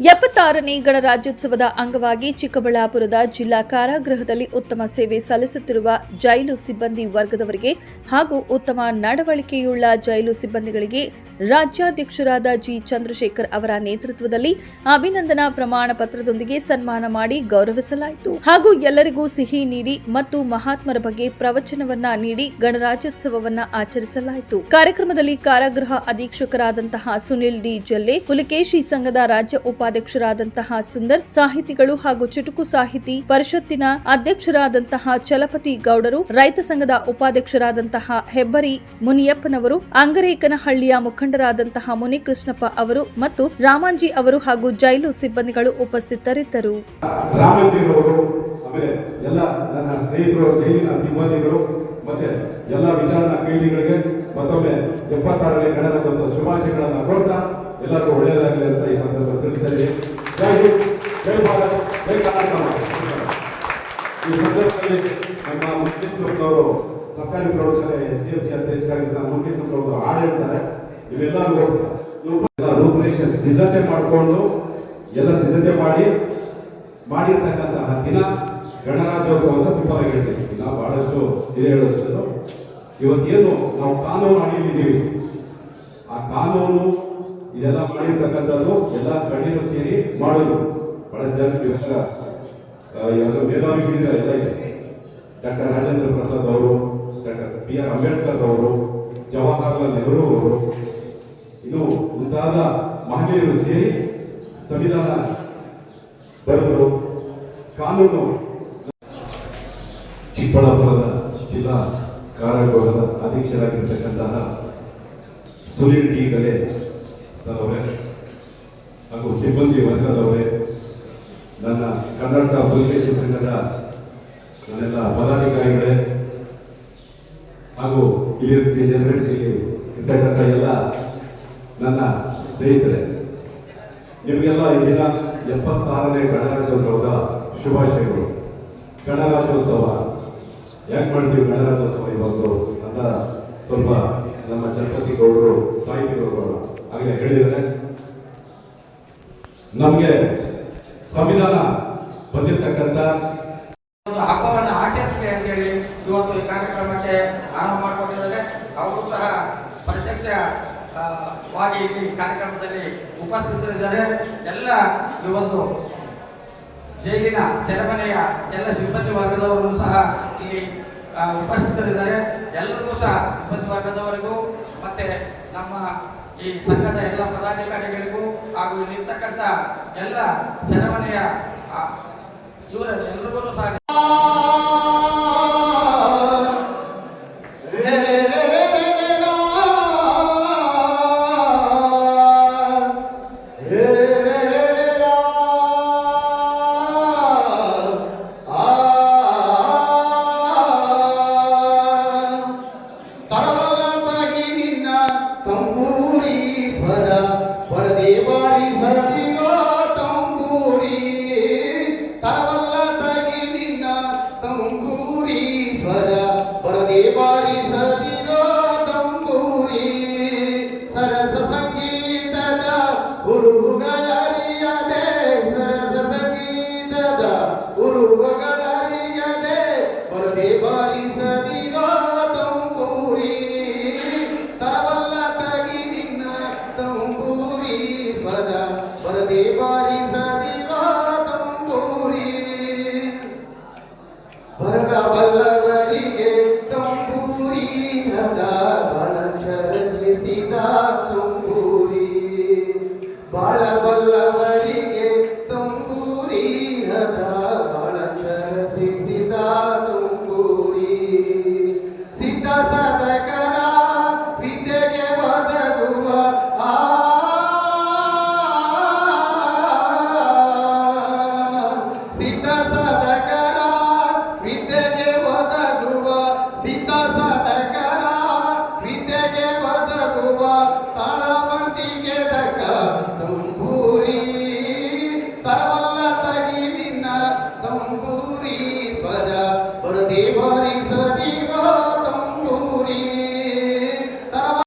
ಎಪ್ಪತ್ತಾರನೇ ಗಣರಾಜ್ಯೋತ್ಸವದ ಅಂಗವಾಗಿ ಚಿಕ್ಕಬಳ್ಳಾಪುರದ ಜಿಲ್ಲಾ ಕಾರಾಗೃಹದಲ್ಲಿ ಉತ್ತಮ ಸೇವೆ ಸಲ್ಲಿಸುತ್ತಿರುವ ಜೈಲು ಸಿಬ್ಬಂದಿ ವರ್ಗದವರಿಗೆ ಹಾಗೂ ಉತ್ತಮ ನಡವಳಿಕೆಯುಳ್ಳ ಜೈಲು ಸಿಬ್ಬಂದಿಗಳಿಗೆ ರಾಜ್ಯಾಧ್ಯಕ್ಷರಾದ ಜಿ ಚಂದ್ರಶೇಖರ್ ಅವರ ನೇತೃತ್ವದಲ್ಲಿ ಅಭಿನಂದನಾ ಪ್ರಮಾಣ ಪತ್ರದೊಂದಿಗೆ ಸನ್ಮಾನ ಮಾಡಿ ಗೌರವಿಸಲಾಯಿತು. ಹಾಗೂ ಎಲ್ಲರಿಗೂ ಸಿಹಿ ನೀಡಿ ಮತ್ತು ಮಹಾತ್ಮರ ಬಗ್ಗೆ ಪ್ರವಚನವನ್ನ ನೀಡಿ ಗಣರಾಜ್ಯೋತ್ಸವವನ್ನ ಆಚರಿಸಲಾಯಿತು. ಕಾರ್ಯಕ್ರಮದಲ್ಲಿ ಕಾರಾಗೃಹ ಅಧೀಕ್ಷಕರಾದಂತಹ ಸುನಿಲ್ ಡಿ ಜಲ್ಲೆ, ಪುಲಿಕೇಶಿ ಸಂಘದ ರಾಜ್ಯ ಉಪಾಧ್ಯಕ್ಷರಾದಂತಹ ಸುಂದರ್, ಸಾಹಿತಿಗಳು ಹಾಗೂ ಚುಟುಕು ಸಾಹಿತಿ ಪರಿಷತ್ತಿನ ಅಧ್ಯಕ್ಷರಾದಂತಹ ಚಲಪತಿ ಗೌಡರು, ರೈತ ಸಂಘದ ಉಪಾಧ್ಯಕ್ಷರಾದಂತಹ ಹೆಬ್ಬರಿ ಮುನಿಯಪ್ಪನವರು, ಅಂಗರೇಕನಹಳ್ಳಿಯ ಮುಖಂಡರಾದಂತಹ ಮುನಿಕೃಷ್ಣಪ್ಪ ಅವರು ಮತ್ತು ರಾಮಾಂಜಿ ಅವರು ಹಾಗೂ ಜೈಲು ಸಿಬ್ಬಂದಿಗಳು ಉಪಸ್ಥಿತರಿದ್ದರು. ಸರ್ಕಾರಿ ಪ್ರೌಢಶಾಲೆ ಎಸ್ ಡಿ ಎಲ್ ಸಿ ಅಧ್ಯಕ್ಷರಾಗಿದ್ದ ಮುಖ್ಯಸ್ಥರು ಹಾಡು ಹೇಳ್ತಾರೆ ಇವೆಲ್ಲರಿಗೋಸ್ಕರ ಇವು ಎಲ್ಲ ರೂಪರೇಷೆ ಸಿದ್ಧತೆ ಮಾಡಿಕೊಂಡು ಎಲ್ಲ ಸಿದ್ಧತೆ ಮಾಡಿ, ಮಾಡಿರ್ತಕ್ಕಂತಹ ದಿನ ಗಣರಾಜ್ಯೋತ್ಸವದ ಹೇಳ್ತೀವಿ ನಾವು ಬಹಳಷ್ಟು ಇದೆ ಇವತ್ತೇನು ನಾವು ಕಾನೂನು ಅಡಿಯಲ್ಲಿದ್ದೀವಿ ಆ ಕಾನೂನು ಇದೆಲ್ಲ ಮಾಡಿರ್ತಕ್ಕಂಥದ್ದು ಎಲ್ಲ ಗಣ್ಯರು ಸೇರಿ ಮಾಡೋದು. ಬಹಳಷ್ಟು ಜನ ಇವಾಗ ಎಲ್ಲ ಇದೆ ಡಾಕ್ಟರ್ ರಾಜೇಂದ್ರ ಪ್ರಸಾದ್ ಅವರು, ಡಾಕ್ಟರ್ ಬಿ ಆರ್ ಅಂಬೇಡ್ಕರ್ ಅವರು, ಜವಾಹರ್ಲಾಲ್ ನೆಹರು ಅವರು ಮುಂತಾದ ಮಹನೀಯರು ಸೇರಿ ಸಂವಿಧಾನ ಬರೆದರು. ಕಾನೂನು ಚಿಕ್ಕಬಳ್ಳಾಪುರದ ಜಿಲ್ಲಾ ಕಾರಾಗೃಹದ ಅಧ್ಯಕ್ಷರಾಗಿರ್ತಕ್ಕಂತಹ ಸುನೀಲ್ ಟಿ ಗಲೆ ಸರ್ ಅವರೇ ಹಾಗೂ ಸಿಬ್ಬಂದಿ ವರ್ಗದವರೇ, ನನ್ನ ಕರ್ನಾಟಕ ಪುಲಿಕೇಶ ಸಂಘದ ನನ್ನೆಲ್ಲ ಪದಾಧಿಕಾರಿಗಳೇ ಹಾಗೂ ಇಲ್ಲಿ ಇರ್ತಕ್ಕಂಥ ಎಲ್ಲ ನನ್ನ ಸ್ನೇಹಿತರೆ, ನಿಮಗೆಲ್ಲ ಈ ದಿನ ಎಪ್ಪತ್ತಾರನೇ ಗಣರಾಜ್ಯೋತ್ಸವದ ಶುಭಾಶಯಗಳು. ಗಣರಾಜ್ಯೋತ್ಸವ, ಯಾಕೆ ಮಾಡ್ತೀವಿ ಗಣರಾಜ್ಯೋತ್ಸವ ಇವತ್ತು ಅಂತ ಸ್ವಲ್ಪ ನಮ್ಮ ಚಟಪತಿ ಗೌಡರು ಸಾಹಿತಿಗಳು ಹಾಗೆ ಹೇಳಿದರೆ ನಮಗೆ ಸಂವಿಧಾನ ಬಂದಿರತಕ್ಕಂಥ ಒಂದು ಹಬ್ಬವನ್ನು ಆಚರಿಸಲಿ ಅಂತೇಳಿ ಇವತ್ತು ಈ ಕಾರ್ಯಕ್ರಮಕ್ಕೆ ಆರಂಭ ಮಾಡಿಕೊಂಡಿದ್ದಾರೆ. ಅವರು ಸಹ ಪ್ರತ್ಯಕ್ಷ ವಾಗಿ ಇಲ್ಲಿ ಕಾರ್ಯಕ್ರಮದಲ್ಲಿ ಉಪಸ್ಥಿತರಿದ್ದಾರೆ. ಎಲ್ಲ ಈ ಒಂದು ಜೈಲಿನ ಸೆರೆಮನೆಯ ಎಲ್ಲ ಸಿಬ್ಬಂದಿ ವರ್ಗದವರು ಸಹ ಇಲ್ಲಿ ಉಪಸ್ಥಿತರಿದ್ದಾರೆ. ಎಲ್ಲರಿಗೂ ಸಹ ಸಿಬ್ಬಂದಿ ವರ್ಗದವರಿಗೂ, ಮತ್ತೆ ನಮ್ಮ ಈ ಸಂಘದ ಎಲ್ಲ ಪದಾಧಿಕಾರಿಗಳಿಗೂ ಹಾಗೂ ಇಲ್ಲಿರ್ತಕ್ಕಂಥ ಎಲ್ಲ ಸೆರೆಮನೆಯ ಇವರ ಎಲ್ರಿಗೂ ಸಹ Yeah. وإذا ಶಂಭೂರೀಶ್ವರ ಗುರುದೇವಾರೀಶ್ವರ